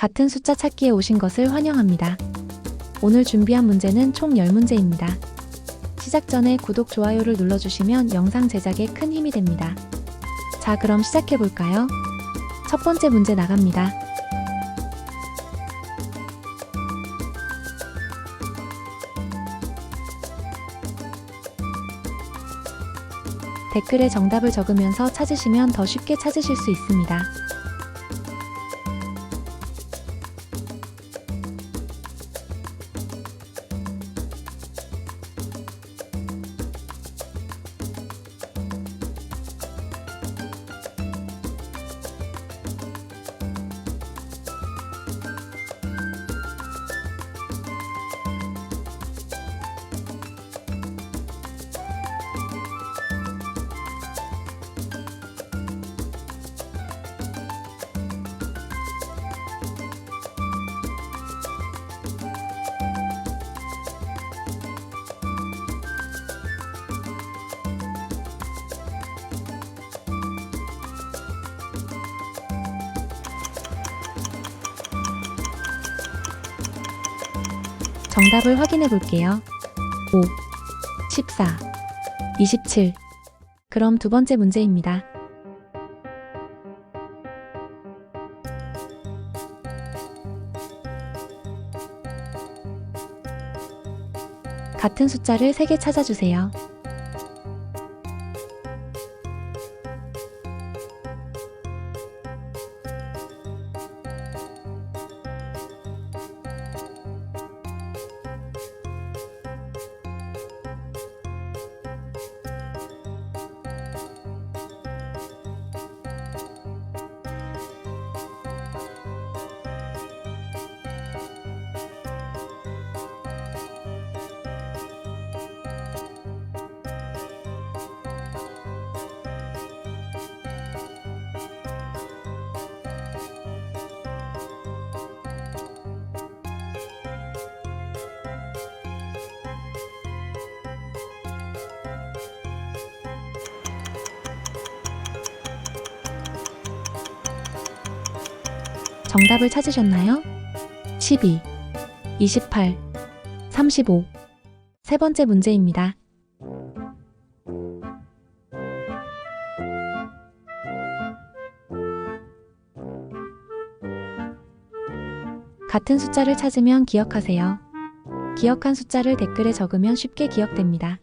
같은 숫자 찾기에 오신 것을 환영합니다. 오늘 준비한 문제는 총 10문제입니다. 시작 전에 구독, 좋아요를 눌러주시면 영상 제작에 큰 힘이 됩니다. 자, 그럼 시작해볼까요? 첫 번째 문제 나갑니다. 댓글에 정답을 적으면서 찾으시면 더 쉽게 찾으실 수 있습니다. 정답을 확인해 볼게요. 5, 14, 27. 그럼 두 번째 문제입니다. 같은 숫자를 3개 찾아주세요. 정답을 찾으셨나요? 12, 28, 35. 세 번째 문제입니다. 같은 숫자를 찾으면 기억하세요. 기억한 숫자를 댓글에 적으면 쉽게 기억됩니다.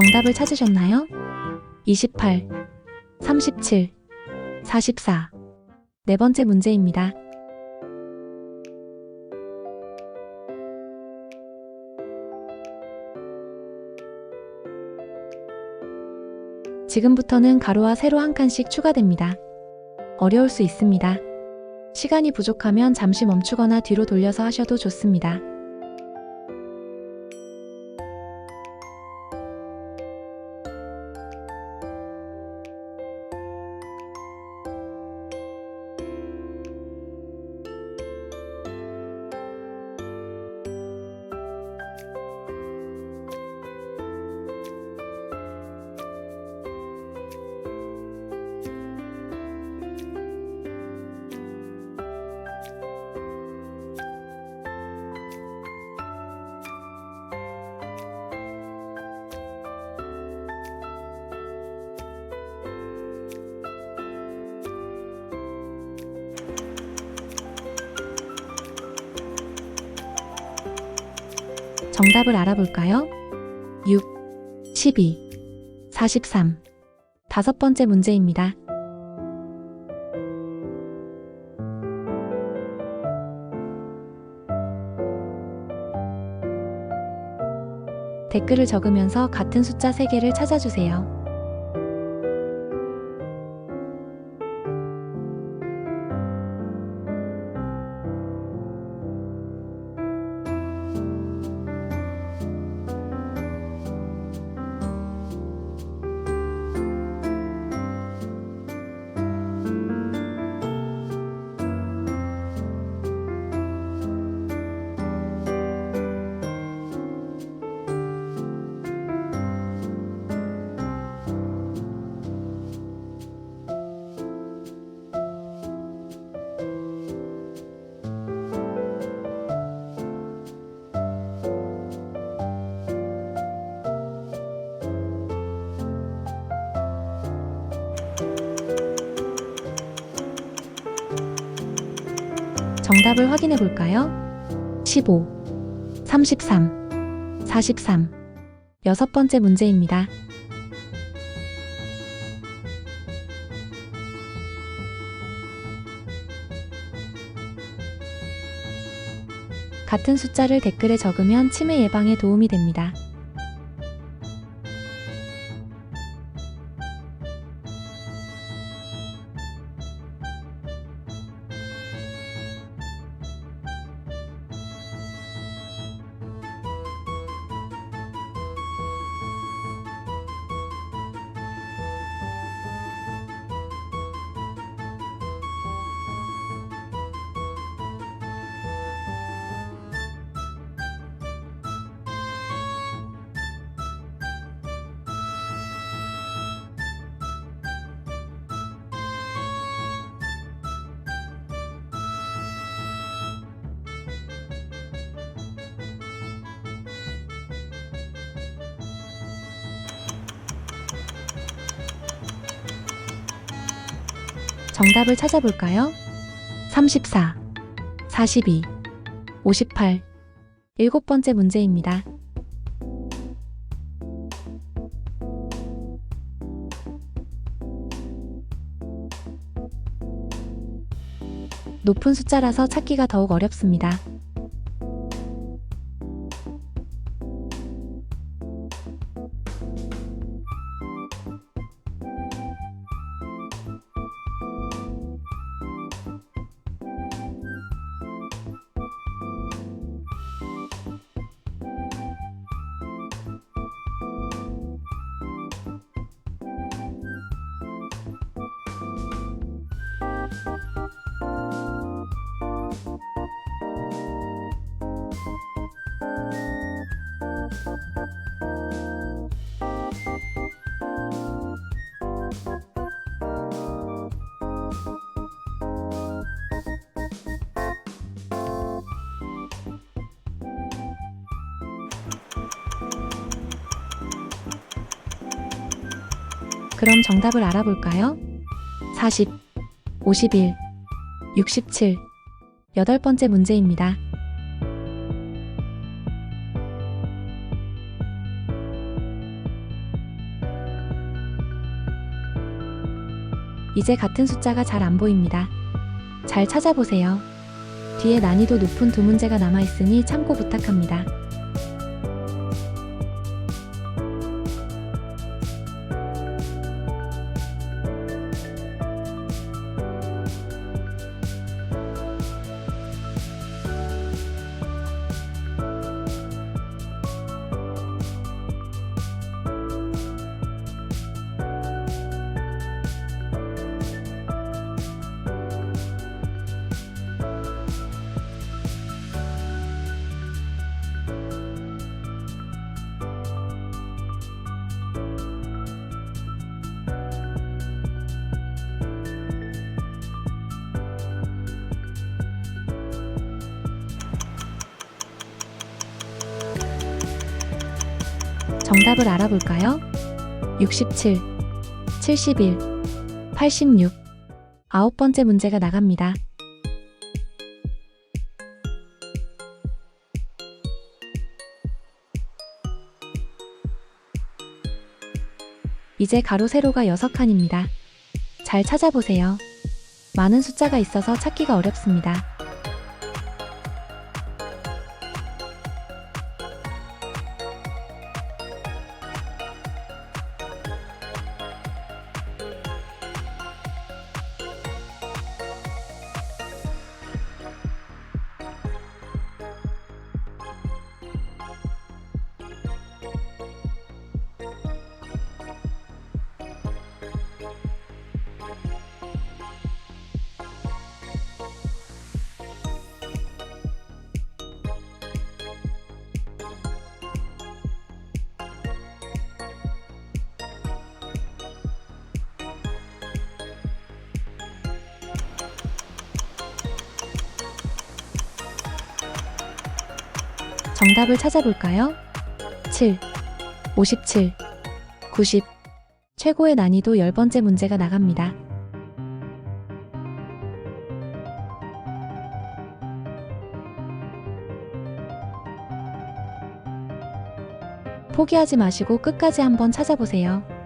정답을 찾으셨나요? 28, 37, 44. 네 번째 문제입니다. 지금부터는 가로와 세로 한 칸씩 추가됩니다. 어려울 수 있습니다. 시간이 부족하면 잠시 멈추거나 뒤로 돌려서 하셔도 좋습니다. 정답을 알아볼까요? 6, 12, 43. 다섯 번째 문제입니다. 댓글을 적으면서 같은 숫자 3개를 찾아주세요. 정답을 확인해 볼까요? 15, 33, 43. 여섯 번째 문제입니다. 같은 숫자를 댓글에 적으면 치매 예방에 도움이 됩니다. 정답을 찾아볼까요? 34, 42, 58. 일곱 번째 문제입니다. 높은 숫자라서 찾기가 더욱 어렵습니다. 그럼 정답을 알아볼까요? 40, 51, 67. 여덟 번째 문제입니다. 이제 같은 숫자가 잘 안 보입니다. 잘 찾아보세요. 뒤에 난이도 높은 두 문제가 남아 있으니 참고 부탁합니다. 정답을 알아볼까요? 67, 71, 86. 아홉 번째 문제가 나갑니다. 이제 가로 세로가 6칸입니다. 잘 찾아보세요. 많은 숫자가 있어서 찾기가 어렵습니다. 정답을 찾아볼까요? 7, 57, 90. 최고의 난이도 10번째 문제가 나갑니다. 포기하지 마시고 끝까지 한번 찾아보세요.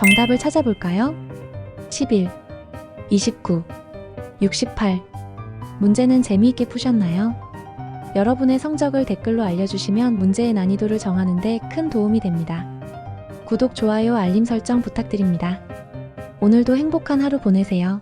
정답을 찾아볼까요? 11, 29, 68. 문제는 재미있게 푸셨나요? 여러분의 성적을 댓글로 알려주시면 문제의 난이도를 정하는데 큰 도움이 됩니다. 구독, 좋아요, 알림 설정 부탁드립니다. 오늘도 행복한 하루 보내세요.